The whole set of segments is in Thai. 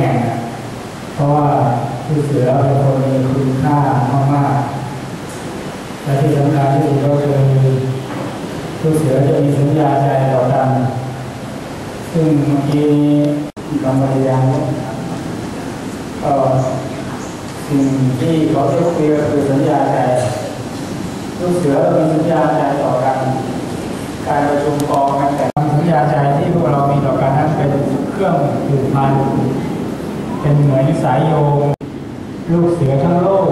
แห่งอะเพราะว่าลูกเสือเป็นคนมีคุณค่ามากๆและที่สำคัญที่สุดก็คือลูกเสือจะมีสัญญาใจต่อกันซึ่งเมื่อกี้คำปฏิญาณก็สิ่งที่เขาจะคุยกคือสัญญาใจลูกเสือมีสัญญาใจต่อกัน การประชุมกองกันแต่สัญญาใจที่พวกเรามีต่อกันนั้น เครื่องผูกพัน เป็นเหมือนสายโยง ลูกเสือทั้งโลก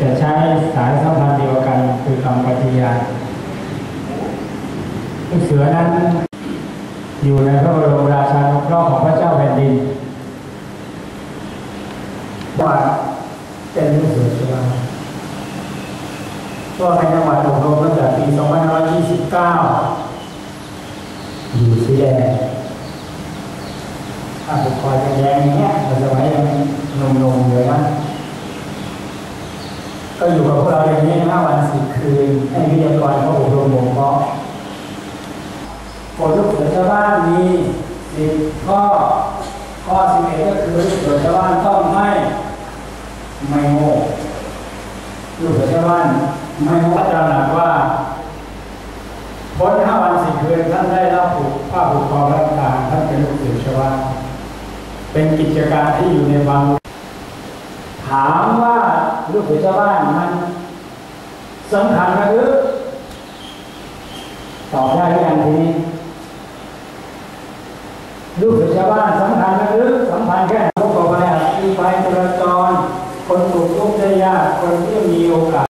จะใช้สายสัมพันธ์เดียวกันคือคำปฏิญาณลูกเสือนั้นอยู่ในพระบรมราชานุเคราะห์ของพระเจ้าแผ่นดินว่าเป็นลูกเสือชวาก็ในจังหวัดอบรมตั้งแต่ปี 2529 อยู่สีแดง ถ้าปกครองแดงอย่างเงี้ยแต่สมัยยังหนุ่มๆอยู่นะก็อยู่กับพวกเราอย่างนี้ห้าวันสิบคืน ให้วิทยากรเขาอบรมบ่มเพาะกฎลูกเสือชาวบ้านมีสิบข้อข้อสิบเอ็ดก็คือลูกเสือชาวบ้านต้องไม่ไม่โง่ลูกเสือชาวบ้านไม่โง่าจารย์หนักว่าพ้นห้าวันสี่คืนท่านได้รับผูกผ้าผูกคอรับทานท่านเป็นลูกศิษย์ชาวบ้าน เป็นกิจการที่อยู่ในวังถามว่าลูกเสือชาวบ้านมันสำคัญนะหรือตอบได้หรือยังทีลูกเสือชาวบ้านสำคัญนะหรือสำคัญแค่พวกเราไปอ่ยมีไปจราจรคนถูกทุกข์ได้ยากคนที่มีโอกาส